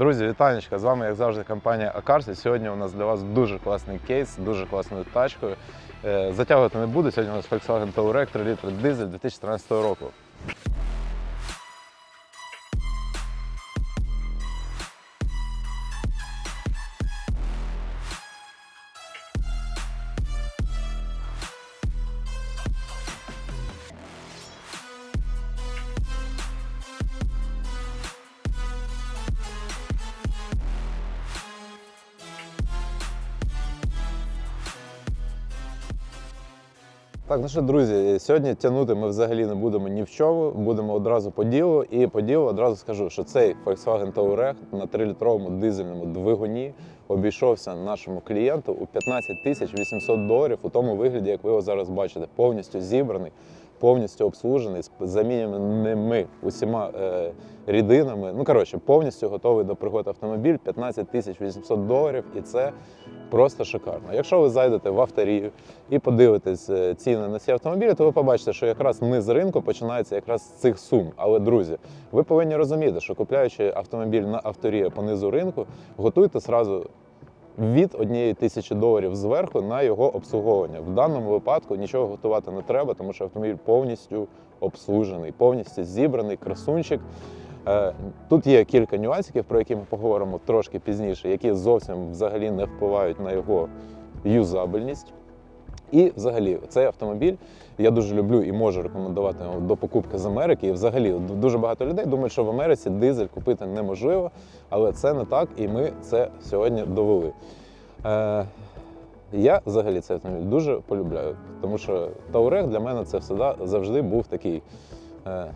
Друзі, вітанечка! З вами, як завжди, компанія Акарс. Сьогодні у нас для вас дуже класний кейс з дуже класною тачкою. Е, Затягувати не буду. Сьогодні у нас Volkswagen Touareg 3 літри дизель 2013 року. Так, ну що, друзі, сьогодні тягнути ми взагалі не будемо ні в чому, будемо одразу по ділу. І по ділу одразу скажу, що цей Volkswagen Touareg на 3-літровому дизельному двигуні обійшовся нашому клієнту у 15 тисяч 800 доларів у тому вигляді, як ви його зараз бачите, повністю зібраний, повністю обслужений, з заміненими усіма е, рідинами. Ну коротше, повністю готовий до пригод автомобіль 15 тисяч 800 доларів, і це просто шикарно. Якщо ви зайдете в авторію і подивитесь е, ціни на ці автомобілі, то ви побачите, що якраз низ ринку починається якраз з цих сум. Але друзі, ви повинні розуміти, що купляючи автомобіль на авторії по низу ринку, готуйте сразу. Від однієї тисячі доларів зверху на його обслуговування. В даному випадку нічого готувати не треба, тому що автомобіль повністю обслужений, повністю зібраний, красунчик. Е, Тут є кілька нюансів, про які ми поговоримо трошки пізніше, які зовсім взагалі не впливають на його юзабельність. І взагалі цей автомобіль я дуже люблю і можу рекомендувати до покупки з Америки. І взагалі дуже багато людей думають, що в Америці дизель купити неможливо, але це не так, і ми це сьогодні довели. Е, я взагалі цей автомобіль дуже полюбляю, тому що Таурег для мене це завжди був такий е,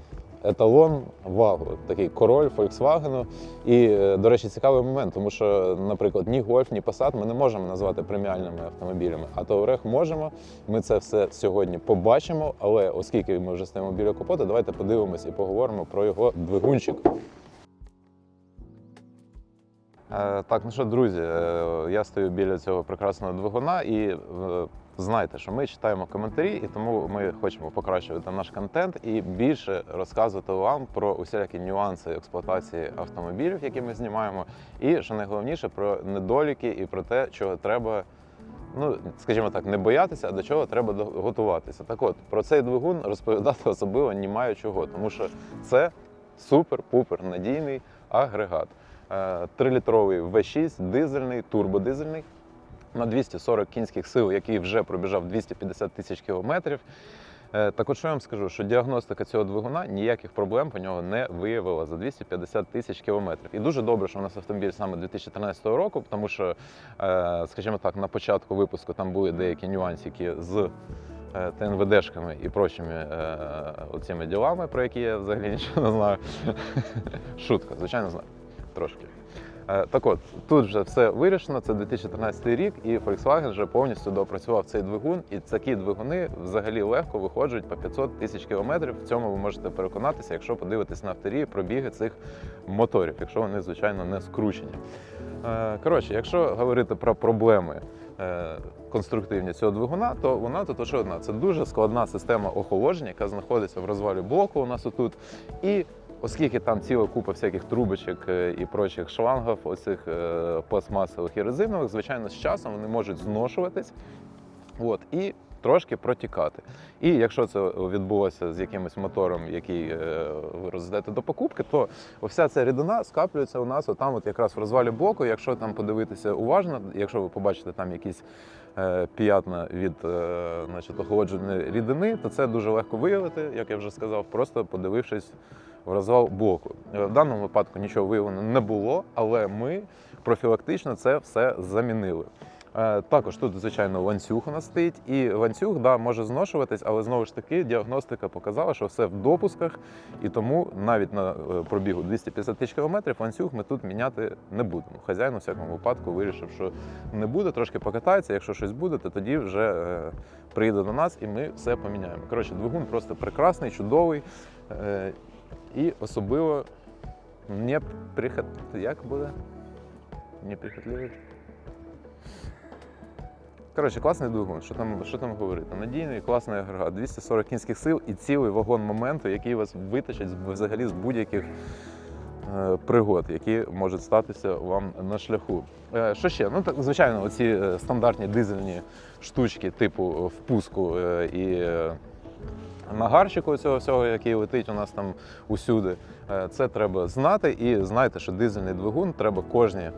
еталон вагу, такий король Volkswagen. І, е, до речі, цікавий момент, тому що, наприклад, ні Golf, ні Passat ми не можемо назвати преміальними автомобілями, а Touareg можемо. Ми це все сьогодні побачимо. Але оскільки ми вже стоїмо біля капота, давайте подивимось і поговоримо про його двигунчик. Е, Так, ну що, друзі, е, я стою біля цього прекрасного двигуна і знайте, що ми читаємо коментарі, і тому ми хочемо покращувати наш контент і більше розказувати вам про усілякі нюанси експлуатації автомобілів, які ми знімаємо, і що найголовніше про недоліки і про те, чого треба. Ну, скажімо так, не боятися, а до чого треба готуватися. Так от, про цей двигун розповідати особливо не маю чого, тому що це супер-пупер надійний агрегат. Е, Трилітровий V6, дизельний, турбодизельний на 240 кінських сил, який вже пробіжав 250 тисяч кілометрів. Е, Так от що я вам скажу, що діагностика цього двигуна ніяких проблем по нього не виявила за 250 тисяч кілометрів. І дуже добре, що у нас автомобіль саме 2013 року, тому що, е, скажімо так, на початку випуску там були деякі нюансики з е, ТНВДшками і прочими оцими ділами, про які я взагалі нічого не знаю. Шутка, звичайно, знаю. Трошки. Е, Так от, тут вже все вирішено, це 2013 рік, і Volkswagen вже повністю доопрацював цей двигун, і такі двигуни взагалі легко виходжують по 500 тисяч кілометрів. В цьому ви можете переконатися, якщо подивитись на авторії пробіги цих моторів, якщо вони, звичайно, не скручені. Е, Коротше, якщо говорити про проблеми е, конструктивні цього двигуна, то вона тут лише одна. Це дуже складна система охолодження, яка знаходиться в розвалі блоку у нас отут. І Оскільки там ціла купа всяких трубочок е, і прочих шлангів, оцих е, пластмасових і резинових, звичайно, з часом вони можуть зношуватись. От, і трошки протікати. І якщо це відбулося з якимось мотором, який е, ви роздаєте до покупки, то вся ця рідина скаплюється у нас отам, от якраз в розвалі блоку. Якщо там подивитися уважно, якщо ви побачите там якісь е, п'ятна від е, значить, охолодженої рідини, то це дуже легко виявити, як я вже сказав, просто подивившись в розвал блоку. В даному випадку нічого виявлено не було, але ми профілактично це все замінили. Е, Також тут, звичайно, ланцюг у нас стоїть, і ланцюг да, може зношуватись, але знову ж таки діагностика показала, що все в допусках, і тому навіть на е, пробігу 250 тисяч кілометрів ланцюг ми тут міняти не будемо. Хазяїн у всякому випадку вирішив, що не буде, трошки покатається. Якщо щось буде, то тоді вже е, приїде до нас і ми все поміняємо. Коротше, двигун просто прекрасний, чудовий. І особливо не прихот... Як буде? Неприхотливий. Коротше, класний двигун. Що там, що там говорити? Надійний, класний агрегат, 240 кінських сил і цілий вагон моменту, який вас витачить з- взагалі з будь-яких е, пригод, які можуть статися вам на шляху. Е, Що ще? Ну так, звичайно, оці е, стандартні дизельні штучки, типу впуску і нагарчику цього всього, який летить у нас там усюди. Це треба знати і знайте, що дизельний двигун треба кожні.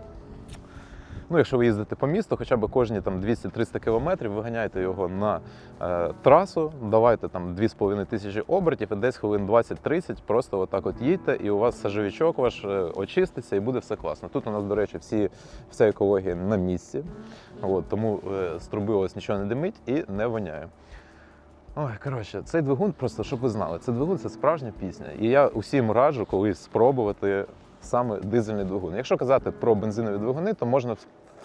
Ну, якщо ви їздите по місту, хоча б кожні там 200-300 кілометрів, виганяйте його на е, трасу, давайте там 2,5 тисячі обертів і десь хвилин 20-30 просто отак от їдьте, і у вас сажовичок ваш е, очиститься і буде все класно. Тут у нас, до речі, всі, вся екологія на місці, от, тому е, з труби у вас нічого не димить і не воняє. Ой, коротше, цей двигун, просто щоб ви знали, цей двигун це справжня пісня. І я усім раджу колись спробувати саме дизельний двигун. Якщо казати про бензинові двигуни, то можна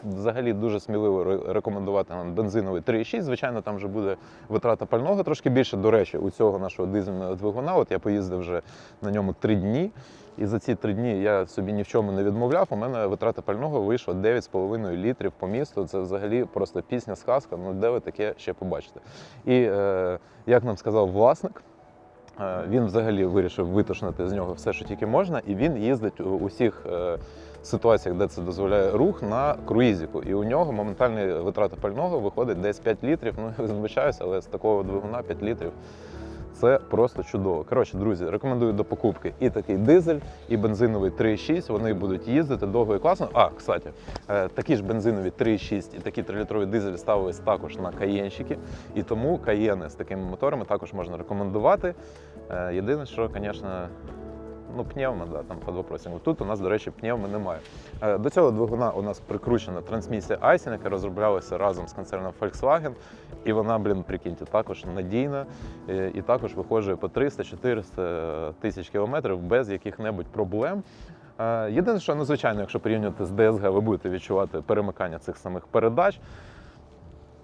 взагалі дуже сміливо рекомендувати нам бензиновий 3,6. Звичайно, там вже буде витрата пального трошки більше. До речі, у цього нашого дизельного двигуна, от я поїздив вже на ньому три дні. І за ці три дні я собі ні в чому не відмовляв. У мене витрата пального вийшла 9,5 літрів по місту. Це взагалі просто пісня, сказка. Ну де ви таке ще побачите? І е, як нам сказав власник, він взагалі вирішив витошнити з нього все, що тільки можна, і він їздить у усіх е, ситуаціях, де це дозволяє рух, на круїзіку. І у нього моментальна витрата пального виходить десь 5 літрів. Ну, я вибачаюся, але з такого двигуна 5 літрів. Це просто чудово. Коротше, друзі, рекомендую до покупки і такий дизель, і бензиновий 3,6. Вони будуть їздити довго і класно. А, кстати, е, такі ж бензинові 3,6 і такі 3-літрові дизелі ставились також на каєнщики. І тому каєни з такими моторами також можна рекомендувати. Е, Єдине, що, звісно, ну, пневма, да, там під вопросом. Тут у нас, до речі, пневми немає. Е, До цього двигуна у нас прикручена трансмісія Айсін, яка розроблялася разом з концерном Volkswagen. І вона, блін, прикиньте, також надійна е, і також виходжує по 300-400 тисяч кілометрів без яких-небудь проблем. Е, Єдине, що ну, звичайно, якщо порівнювати з DSG, ви будете відчувати перемикання цих самих передач.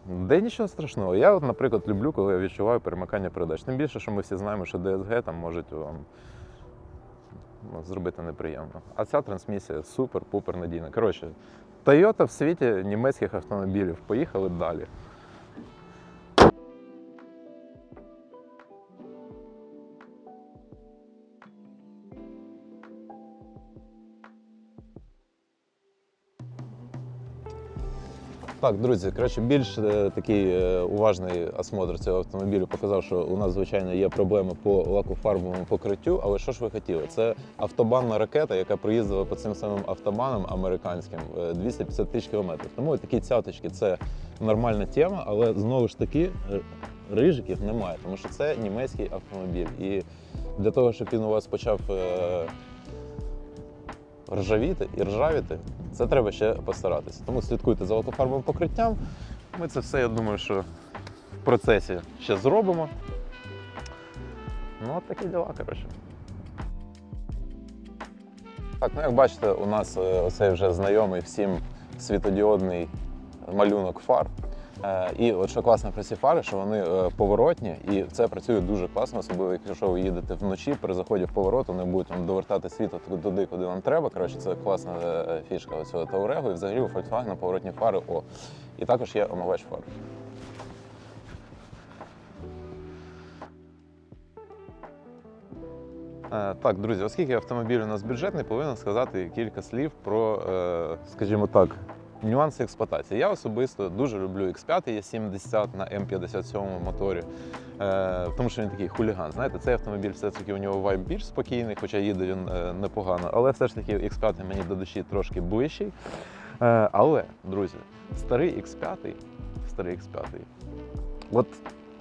Де нічого страшного. Я, от, наприклад, люблю, коли я відчуваю перемикання передач. Тим більше, що ми всі знаємо, що DSG там можуть вам ну, зробити неприємно. А ця трансмісія супер-пупер надійна. Коротше, Toyota в світі німецьких автомобілів. Поїхали далі. Так, друзі, коротше, більш е, такий е, уважний осмотр цього автомобілю показав, що у нас, звичайно, є проблеми по лакофарбовому покриттю. Але що ж ви хотіли? Це автобанна ракета, яка проїздила по цим самим автобанам американським е, 250 тисяч кілометрів. Тому такі цяточки це нормальна тема, але знову ж таки е, рижиків немає, тому що це німецький автомобіль. І для того, щоб він у вас почав. е, ржавіти і ржавіти, це треба ще постаратися. Тому слідкуйте за лакофарбовим покриттям. Ми це все, я думаю, що в процесі ще зробимо. Ну, от такі діла, коротше. Так, ну як бачите, у нас е, оцей вже знайомий всім світодіодний малюнок фар. Е, І от що класно про ці фари, що вони е, поворотні, і це працює дуже класно, особливо якщо ви їдете вночі, при заході в поворот, вони будуть вам довертати світло туди, куди вам треба. Коротше, це класна е, фішка цього Таурего. І взагалі у Volkswagen поворотні фари О. І також є омивач фар. Так, друзі, оскільки автомобіль у нас бюджетний, повинен сказати кілька слів про, скажімо так, нюанси експлуатації. Я особисто дуже люблю X5 є 70 на М57 моторі, е, тому що він такий хуліган. Знаєте, цей автомобіль все-таки у нього вайб більш спокійний, хоча їде він е, непогано. Але все ж таки X5 мені до душі трошки ближчий. Е, Але, друзі, старий X5, старий X5, от,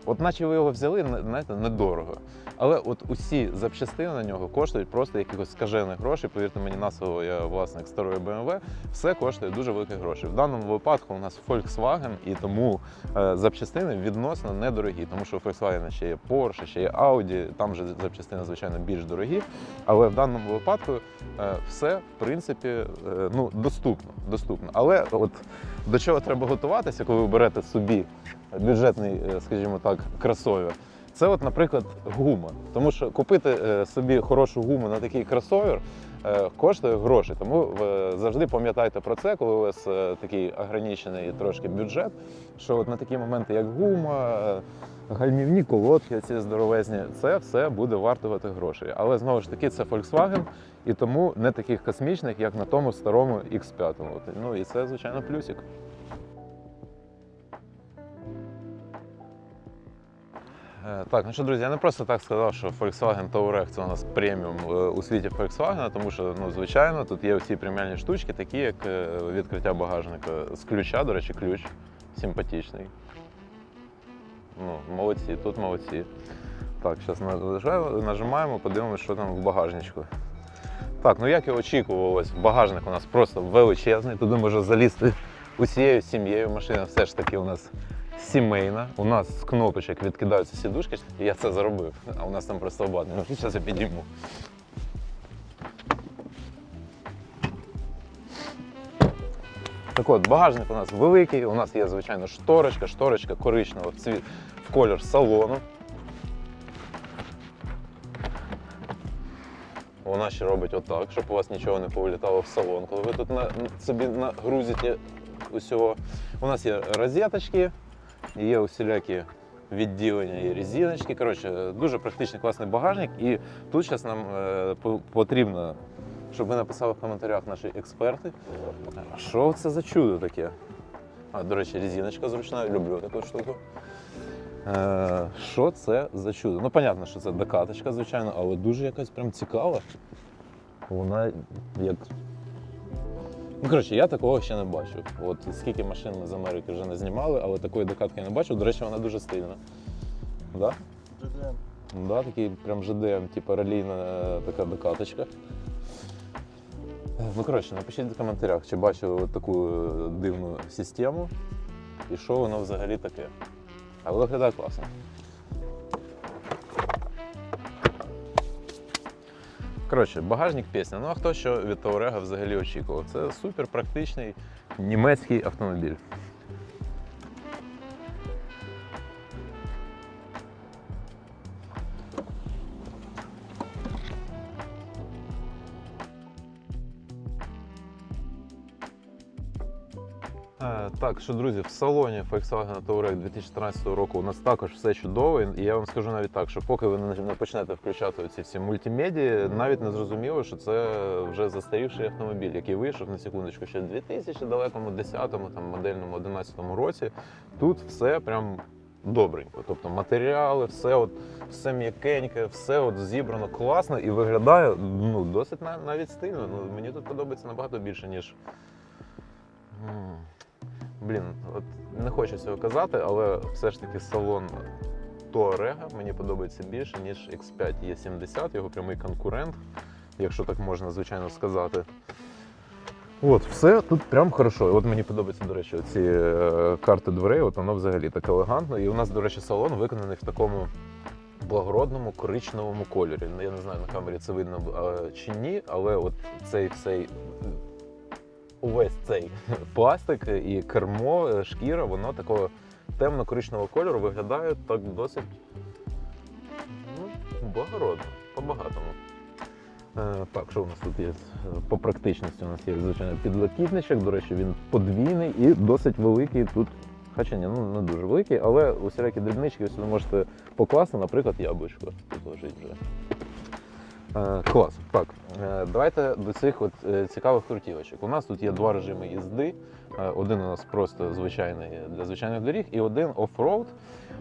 от наче ви його взяли, знаєте, недорого. Але от усі запчастини на нього коштують просто якихось скажених грошей. Повірте мені, на слово, я власник старої BMW, все коштує дуже великі гроші. В даному випадку у нас Volkswagen, і тому е, запчастини відносно недорогі, тому що у Volkswagen ще є Porsche, ще є Audi, там же запчастини, звичайно, більш дорогі. Але в даному випадку е, все, в принципі, е, ну, доступно. доступно. Але от до чого треба готуватися, коли ви берете собі бюджетний, е, скажімо так, кросовер, Це, от, наприклад, гума. Тому що купити е, собі хорошу гуму на такий кросовер е, коштує гроші. Тому е, завжди пам'ятайте про це, коли у вас такий ограничений трошки бюджет. Що от на такі моменти, як гума, гальмівні колодки, ці здоровезні, це все буде вартувати грошей. Але знову ж таки, це Volkswagen, і тому не таких космічних, як на тому старому X5. Ну і це, звичайно, плюсик. Е, Так, ну що, друзі, я не просто так сказав, що Volkswagen Touareg це у нас преміум е, у світі Volkswagen, тому що, ну, звичайно, тут є всі преміальні штучки, такі як е, відкриття багажника з ключа, до речі, ключ симпатичний. Ну, молодці, тут молодці. Так, зараз нажимаємо, подивимося, що там в багажничку. Так, ну як і очікувалось, багажник у нас просто величезний, туди може залізти усією сім'єю. Машина все ж таки у нас сімейна. У нас з кнопочок відкидаються сідушки. Я це зробив, а у нас там просто обладнання. Ну, зараз я підійму. Так от, багажник у нас великий, у нас є, звичайно, шторочка, шторочка цвіт, в колір салону. Вона ще робить отак, щоб у вас нічого не повилітало в салон. Коли ви тут на, собі нагрузите усього. У нас є розеточки, є усілякі відділення і резиночки. Коротше, дуже практичний класний багажник. І тут зараз нам е, потрібно, щоб ви написали в коментарях наші експерти, що це за чудо таке. А, до речі, резиночка зручна, люблю таку штуку. Е, Що це за чудо? Ну, понятно, що це докаточка, звичайно, але дуже якась прям цікава. Вона як. Ну, коротше, я такого ще не бачив. От скільки машин ми з Америки вже не знімали, але такої докатки я не бачив. До речі, вона дуже стильна. Да? GDM. Да, такий прям ЖДМ, типу ралійна е, така докаточка. Ну, коротше, напишіть в коментарях, чи бачили от таку е, дивну систему і що воно взагалі таке. Але виглядає класно. Коротше, багажник пісня. Ну а хто що від Таурега взагалі очікував? Це супер практичний німецький автомобіль. Так, що друзі, в салоні Volkswagen Touareg 2013 року у нас також все чудово. І я вам скажу навіть так, що поки ви не не почнете включати ці всі мультимедії, навіть не зрозуміло, що це вже застарівший автомобіль, який вийшов на секундочку ще в 2000 далекому 10-му, там модельному 11-му році. Тут все прям добренько. Тобто матеріали, все от все м'якеньке, все от зібрано класно і виглядає ну, досить навіть стильно. Ну, мені тут подобається набагато більше, ніж. Блін, от не хочу цього казати, але все ж таки салон Touareg мені подобається більше, ніж X5 E70, його прямий конкурент, якщо так можна, звичайно, сказати. От, все тут прям хорошо. От мені подобаються, до речі, ці е, карти дверей, от воно взагалі так елегантно. І у нас, до речі, салон виконаний в такому благородному коричневому кольорі. Я не знаю, на камері це видно е, чи ні, але от цей цей увесь цей пластик і кермо, шкіра, воно такого темно-коричневого кольору виглядає так досить ну, благородно, по-багатому. Е, так, що у нас тут є? По практичності у нас є, звичайно, підлокітничок. До речі, він подвійний і досить великий тут. Хоча ні, ну не дуже великий, але усілякі дрібнички ви сюди можете покласти, наприклад, яблучко. Тут лежить вже. Е, клас. Так, е, давайте до цих от е, цікавих крутівочок. У нас тут є два режими їзди. Один у нас просто звичайний для звичайних доріг, і один оффроуд.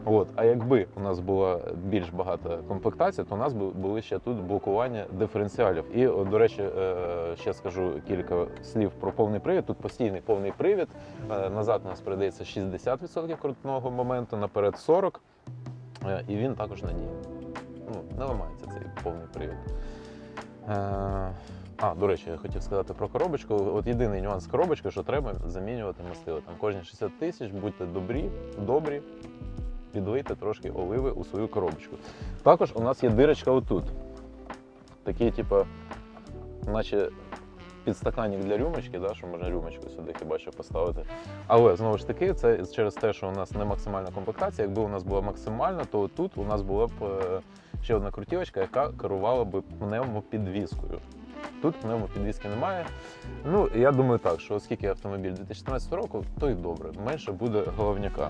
От, а якби у нас була більш багата комплектація, то у нас би були ще тут блокування диференціалів. І, до речі, ще скажу кілька слів про повний привід. Тут постійний повний привід. Назад у нас передається 60% крутного моменту, наперед 40%. Е, І він також надійний. Ну, не ламається цей повний привід. Е, А, до речі, я хотів сказати про коробочку. От єдиний нюанс коробочки, що треба замінювати мастило. Там кожні 60 тисяч, будьте добрі, добрі, підлийте трошки оливи у свою коробочку. Також у нас є дирочка отут. Такі, типу, наче підстаканник для рюмочки, да, що можна рюмочку сюди хіба що поставити. Але знову ж таки, це через те, що у нас не максимальна комплектація. Якби у нас була максимальна, то тут у нас була б е, ще одна крутівочка, яка керувала б пневмопідвіскою. Тут пневмопідвіски немає. Ну, я думаю так, що оскільки автомобіль 2014 року, то й добре, менше буде головняка.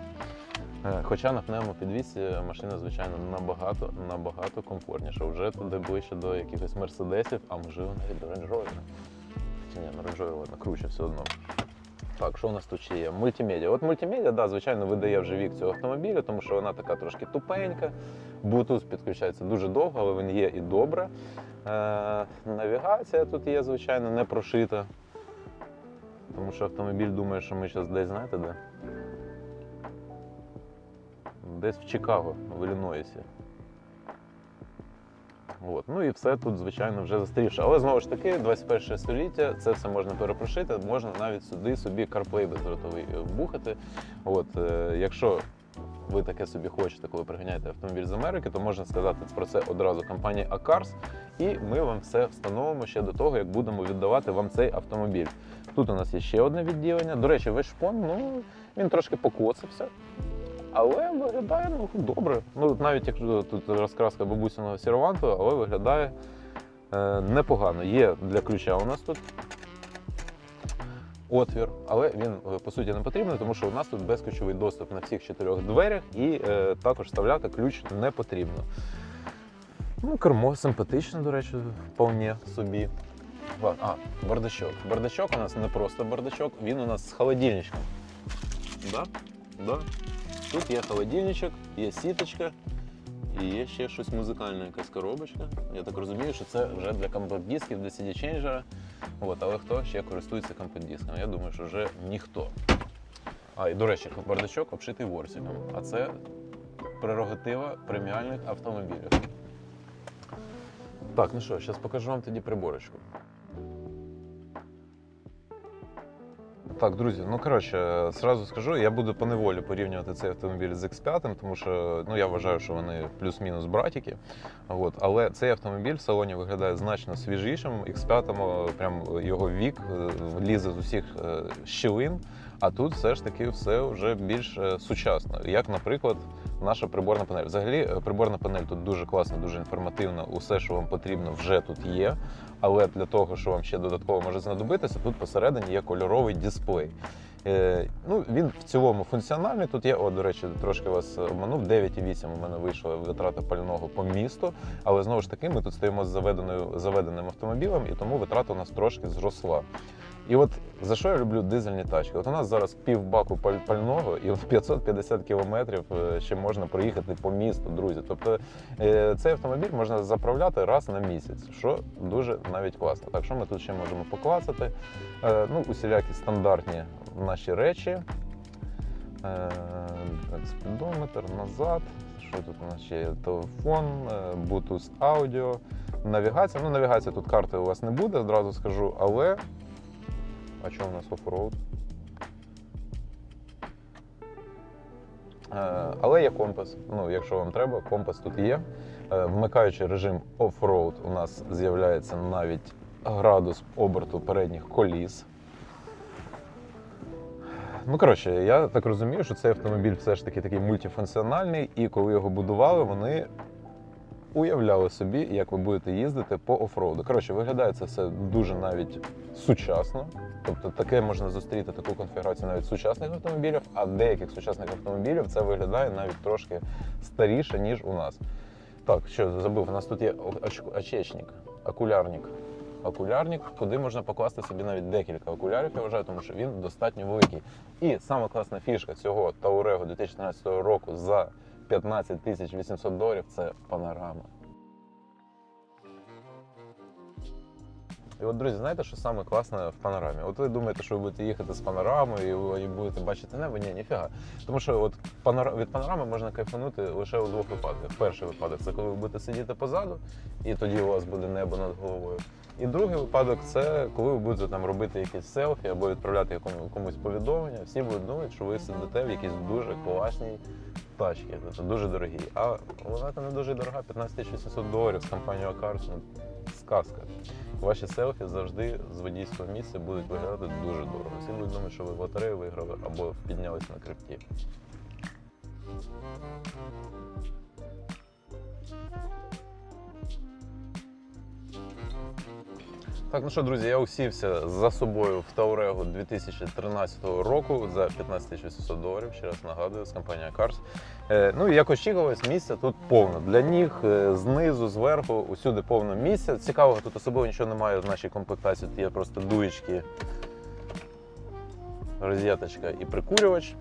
Е, Хоча на пневмопідвісі машина, звичайно, набагато набагато комфортніша. Вже туди ближче до якихось мерседесів, а можливо навіть до. Чи ні, Rover, ладно, круче все одно. Так, що у нас тут ще є? Мультимедіа. От мультимедіа, да, звичайно, видає вже вік цього автомобіля, тому що вона така трошки тупенька. Bluetooth підключається дуже довго, але він є і добре. Е, навігація тут є, звичайно, не прошита. Тому що автомобіль думає, що ми зараз десь, знаєте, де? Десь в Чикаго, в Іллінойсі. От. Ну і все тут, звичайно, вже застарівше. Але знову ж таки, 21 століття, це все можна перепрошити, можна навіть сюди собі CarPlay бездротовий е, вбухати. От, е, якщо ви таке собі хочете, коли приганяєте автомобіль з Америки, то можна сказати про це одразу компанії Acars, і ми вам все встановимо ще до того, як будемо віддавати вам цей автомобіль. Тут у нас є ще одне відділення. До речі, весь шпон, ну він трошки покоцався. Але виглядає ну, добре. Ну, навіть якщо тут розкраска бабусиного сірванту, але виглядає е, непогано. Є для ключа у нас тут отвір, але він е, по суті не потрібний, тому що у нас тут безключовий доступ на всіх чотирьох дверях і е, також вставляти ключ не потрібно. Ну, кермо симпатичне, до речі, вполне собі. А, бардачок. Бардачок у нас не просто бардачок, він у нас з холодильничком. Да? Да. Тут є холодильничок, є сіточка і є ще щось музикальне, якась коробочка. Я так розумію, що це вже для компакт-дисків, для CD ченджера. От, але хто ще користується компакт-дисками? Я думаю, що вже ніхто. А, і до речі, бардачок обшитий ворсиком. А це прерогатива преміальних автомобілів. Так, ну що, зараз покажу вам тоді приборочку. Так, друзі, ну коротше, зразу скажу, я буду по неволі порівнювати цей автомобіль з X5, тому що ну, я вважаю, що вони плюс-мінус братики. От, але цей автомобіль в салоні виглядає значно свіжішим. X5 прям його вік влізе лізе з усіх е, щілин, а тут все ж таки все вже більш е, сучасно. Як, наприклад, наша приборна панель. Взагалі, е, приборна панель тут дуже класна, дуже інформативна. Усе, що вам потрібно, вже тут є. Але для того, що вам ще додатково може знадобитися, тут посередині є кольоровий дисплей. Е, ну, він в цілому функціональний. Тут є, о, до речі, трошки вас обманув. 9,8 у мене вийшла витрата пального по місту. Але знову ж таки, ми тут стоїмо з заведеним автомобілем, і тому витрата у нас трошки зросла. І от за що я люблю дизельні тачки? От у нас зараз пів баку пального, і от 550 кілометрів е, ще можна проїхати по місту, друзі. Тобто е, цей автомобіль можна заправляти раз на місяць, що дуже навіть класно. Так що ми тут ще можемо поклацати. Е, Ну, усілякі стандартні наші речі. Спідометр назад. Що тут у нас ще є? Телефон, Bluetooth аудіо, навігація. Ну, навігація тут карти у вас не буде, одразу скажу, але. А що у нас оффроуд? Е, Але є компас. Ну, якщо вам треба, компас тут є. Е, Вмикаючи режим оффроуд, у нас з'являється навіть градус оберту передніх коліс. Ну, коротше, я так розумію, що цей автомобіль все ж таки такий мультифункціональний, і коли його будували, вони уявляли собі, як ви будете їздити по офроуду. Коротше, виглядає це все дуже навіть сучасно. Тобто таке можна зустріти таку конфігурацію навіть сучасних автомобілів, а деяких сучасних автомобілів це виглядає навіть трошки старіше, ніж у нас. Так, що забув, у нас тут є оч- очечник, окулярник. Окулярник, куди можна покласти собі навіть декілька окулярів, я вважаю, тому що він достатньо великий. І сама класна фішка цього Таурего 2014 року за 15 тисяч 800 доларів це панорама. І от, друзі, знаєте, що саме класне в панорамі? От ви думаєте, що ви будете їхати з панорамою і будете бачити небо? Ні, ніфіга. Тому що от панора... від панорами можна кайфанути лише у двох випадках. Перший випадок це коли ви будете сидіти позаду, і тоді у вас буде небо над головою. І другий випадок це коли ви будете там робити якісь селфі або відправляти комусь повідомлення. Всі будуть думати, що ви сидите в якійсь дуже класній тачці, тобто дуже дорогі. А вона там не дуже дорога, 15 800 доларів з компанією ну, сказка. ваші селфі завжди з водійського місця будуть виглядати дуже дорого. Всі будуть думати, що ви в лотерею виграли або піднялись на крипті. Так, ну що, друзі, я усівся за собою в Таурегу 2013 року за 15 800 доларів. Ще раз нагадую, з компанії Cars. Е, ну і як очікувалось, місця тут повно. Для ніг е, знизу, зверху, усюди повно місця. Цікавого тут особливо нічого немає в нашій комплектації. Тут є просто дуєчки, розеточка і прикурювач.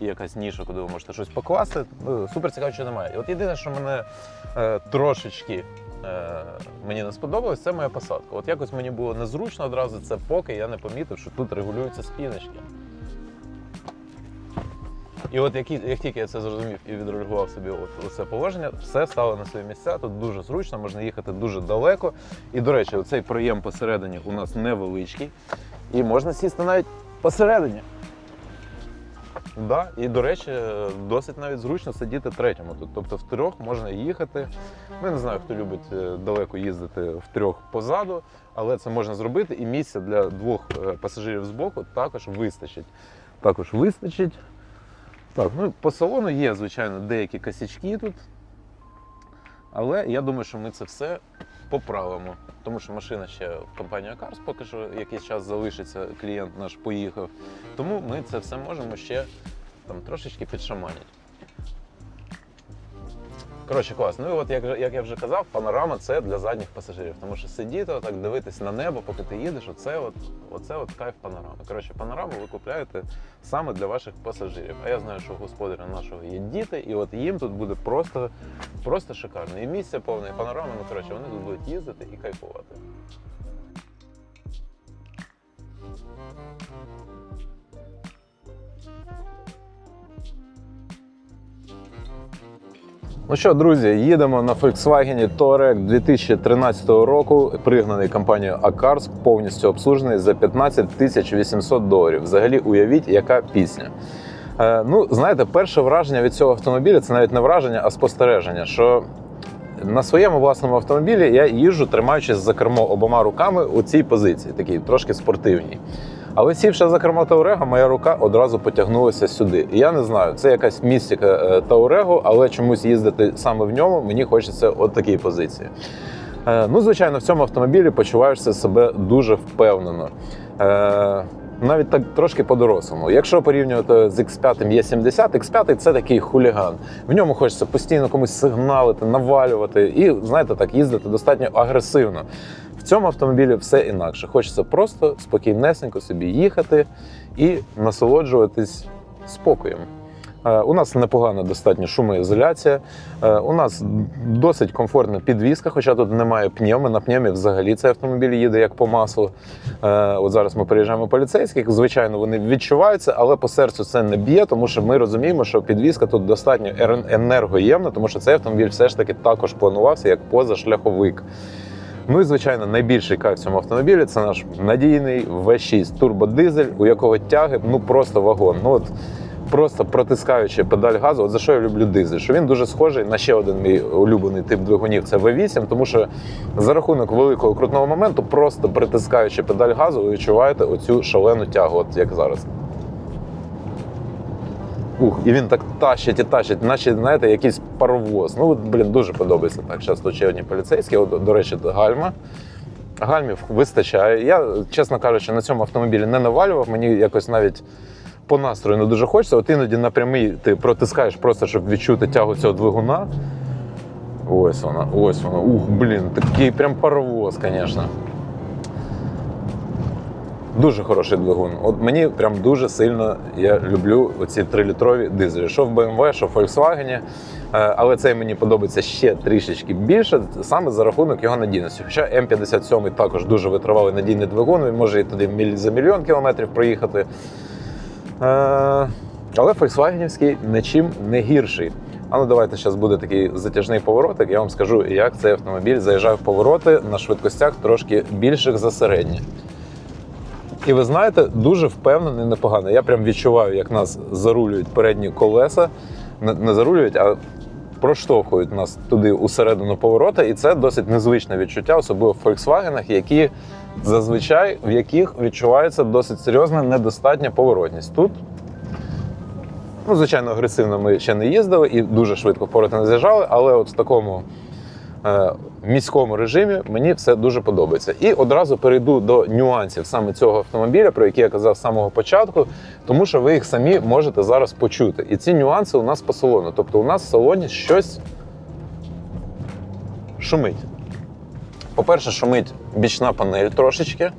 І якась ніша, куди ви можете щось покласти. Ну, Супер цікаво, що немає. І от єдине, що мене е, трошечки мені не сподобалось, це моя посадка. От якось мені було незручно одразу це, поки я не помітив, що тут регулюються спіночки. І от як, як тільки я це зрозумів і відрегулював собі от це положення, все стало на свої місця. Тут дуже зручно, можна їхати дуже далеко. І, до речі, цей проєм посередині у нас невеличкий. І можна сісти навіть посередині. Да, і до речі, досить навіть зручно сидіти третьому тут. Тобто в трьох можна їхати. Ну, я не знаю, хто любить е, далеко їздити в трьох позаду, але це можна зробити, і місця для двох е, пасажирів збоку також вистачить. Також вистачить. Так, ну по салону є, звичайно, деякі косячки тут. Але я думаю, що ми це все поправимо. Тому що машина ще в компанії поки що якийсь час залишиться, клієнт наш поїхав. Тому ми це все можемо ще там трошечки підшаманити. Коротше, класно. Ну і от як, як я вже казав, панорама це для задніх пасажирів. Тому що сидіти, отак дивитись на небо, поки ти їдеш, оце от, оце от кайф панорами. Коротше, панораму ви купляєте саме для ваших пасажирів. А я знаю, що у господаря нашого є діти, і от їм тут буде просто, просто шикарно. І місце повне, і панорама, ну коротше, вони тут будуть їздити і кайфувати. Ну що, друзі, їдемо на Volkswagen Touareg 2013 року, пригнаний компанією Acars, повністю обслужений за 15 тисяч 800 доларів. Взагалі, уявіть, яка пісня. Е, ну, знаєте, перше враження від цього автомобіля це навіть не враження, а спостереження. Що на своєму власному автомобілі я їжджу, тримаючись за кермо обома руками у цій позиції, такій трошки спортивній. Але сівши за кермо Таурего, моя рука одразу потягнулася сюди. І я не знаю, це якась містика е, Таурего, але чомусь їздити саме в ньому мені хочеться от такій позиції. Е, Ну, звичайно, в цьому автомобілі почуваєшся себе дуже впевнено. Е, Навіть так трошки по-дорослому. Якщо порівнювати з X5 Е70, X5 це такий хуліган. В ньому хочеться постійно комусь сигналити, навалювати і, знаєте, так їздити достатньо агресивно. В цьому автомобілі все інакше. Хочеться просто спокійнесенько собі їхати і насолоджуватись спокоєм. Е, У нас непогана достатньо шумоізоляція. Е, У нас досить комфортна підвізка, хоча тут немає пневми. На пневмі взагалі цей автомобіль їде як по маслу. Е, От зараз ми переїжджаємо поліцейських. Звичайно, вони відчуваються, але по серцю це не б'є, тому що ми розуміємо, що підвізка тут достатньо енергоємна, тому що цей автомобіль все ж таки також планувався як позашляховик. Ну і звичайно, найбільший кайф в цьому автомобілі це наш надійний V6 турбодизель, у якого тяги ну просто вагон. Ну от просто протискаючи педаль газу. От за що я люблю дизель? Що він дуже схожий на ще один мій улюблений тип двигунів це V8, тому що за рахунок великого крутного моменту, просто притискаючи педаль газу, ви відчуваєте оцю шалену тягу, от як зараз. Ух, і він так тащить і тащить, наче знаєте, якийсь паровоз. Ну, от, блін, дуже подобається так. Зараз тут ще поліцейські. От, до речі, гальма. Гальмів вистачає. Я, чесно кажучи, на цьому автомобілі не навалював. Мені якось навіть по настрою не дуже хочеться. От іноді напрямий ти протискаєш просто, щоб відчути тягу цього двигуна. Ось вона, ось вона. Ух, блін, такий прям паровоз, звісно. Дуже хороший двигун. От мені прям дуже сильно я люблю оці 3-літрові дизелі. Що в BMW, що в Volkswagen. Е, Але цей мені подобається ще трішечки більше, саме за рахунок його надійності. Хоча М57 також дуже витривалий надійний двигун, він може і туди за мільйон кілометрів проїхати. Е, Але Volkswagenівський нічим не гірший. А ну давайте зараз буде такий затяжний поворотик. Я вам скажу, як цей автомобіль заїжджає в повороти на швидкостях трошки більших за середні. І ви знаєте, дуже впевнений, непогано. Я прям відчуваю, як нас зарулюють передні колеса. Не, зарулюють, а проштовхують нас туди усередину поворота, і це досить незвичне відчуття, особливо в Volkswagen, які зазвичай в яких відчувається досить серйозна недостатня поворотність. Тут, ну, звичайно, агресивно ми ще не їздили і дуже швидко в повороти не з'їжджали, але от в такому е, міському режимі мені все дуже подобається. І одразу перейду до нюансів саме цього автомобіля, про які я казав з самого початку, тому що ви їх самі можете зараз почути. І ці нюанси у нас по салону. Тобто у нас в салоні щось шумить. По-перше, шумить бічна панель трошечки,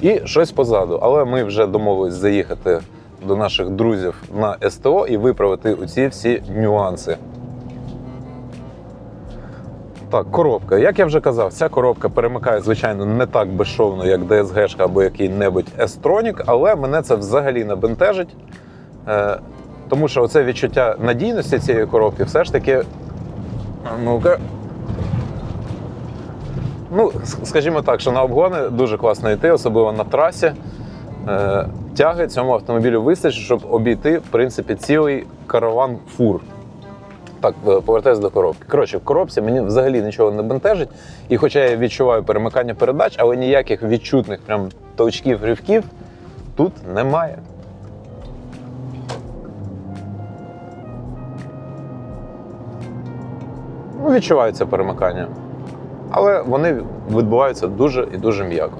і щось позаду. Але ми вже домовились заїхати до наших друзів на СТО і виправити оці всі нюанси. Так, коробка. Як я вже казав, ця коробка перемикає, звичайно, не так безшовно, як DSG або який-небудь S-Tronic, але мене це взагалі не бентежить. Е, тому що оце відчуття надійності цієї коробки все ж таки. Ну-ка. Ну, скажімо так, що на обгони дуже класно йти, особливо на трасі. Е, тяги цьому автомобілю вистачить, щоб обійти, в принципі, цілий караван фур. Так, е, повертаюся до коробки. Коротше, в коробці мені взагалі нічого не бентежить. І хоча я відчуваю перемикання передач, але ніяких відчутних прям толчків, ривків тут немає. Ну, відчувається перемикання. Але вони відбуваються дуже і дуже м'яко.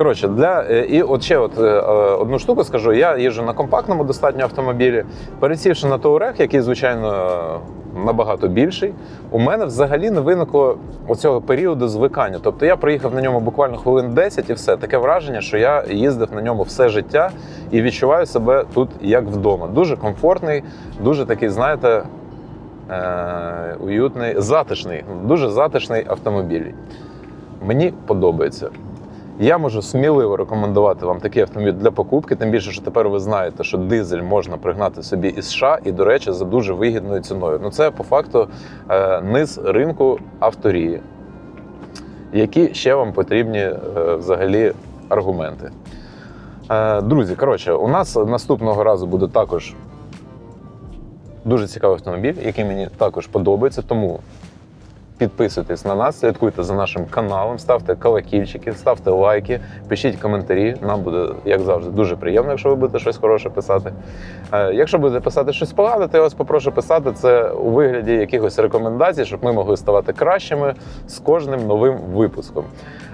Коротше, для е, і от ще от е, е, одну штуку скажу: я їжджу на компактному достатньо автомобілі. Пересівши на Touareg, який, звичайно, набагато більший, у мене взагалі не виникло оцього періоду звикання. Тобто я приїхав на ньому буквально хвилин 10 і все. Таке враження, що я їздив на ньому все життя і відчуваю себе тут як вдома. Дуже комфортний, дуже такий, знаєте, уютний, затишний, дуже затишний автомобіль. Мені подобається. Я можу сміливо рекомендувати вам такий автомобіль для покупки, тим більше, що тепер ви знаєте, що дизель можна пригнати собі із США і, до речі, за дуже вигідною ціною. Ну це по факту е, низ ринку авторії. Які ще вам потрібні е, взагалі аргументи? Е, Друзі, коротше, у нас наступного разу буде також дуже цікавий автомобіль, який мені також подобається. Тому підписуйтесь на нас, слідкуйте за нашим каналом, ставте колокільчики, ставте лайки, пишіть коментарі. Нам буде, як завжди, дуже приємно, якщо ви будете щось хороше писати. Е, Якщо будете писати щось погане, то я вас попрошу писати це у вигляді якихось рекомендацій, щоб ми могли ставати кращими з кожним новим випуском.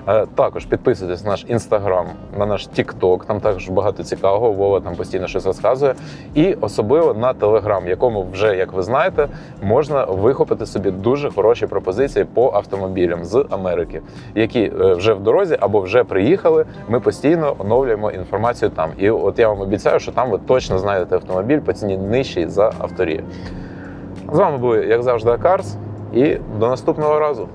Е, Також підписуйтесь на наш інстаграм, на наш Тікток. Там також багато цікавого. Вова там постійно щось розказує. І особливо на телеграм, якому вже, як ви знаєте, можна вихопити собі дуже хороші пропозиції по автомобілям з Америки, які е, вже в дорозі або вже приїхали. Ми постійно оновлюємо інформацію там. І от я вам обіцяю, що там ви точно знайдете автомобіль по ціні нижчий за авторі. З вами були, як завжди, Акарс, і до наступного разу.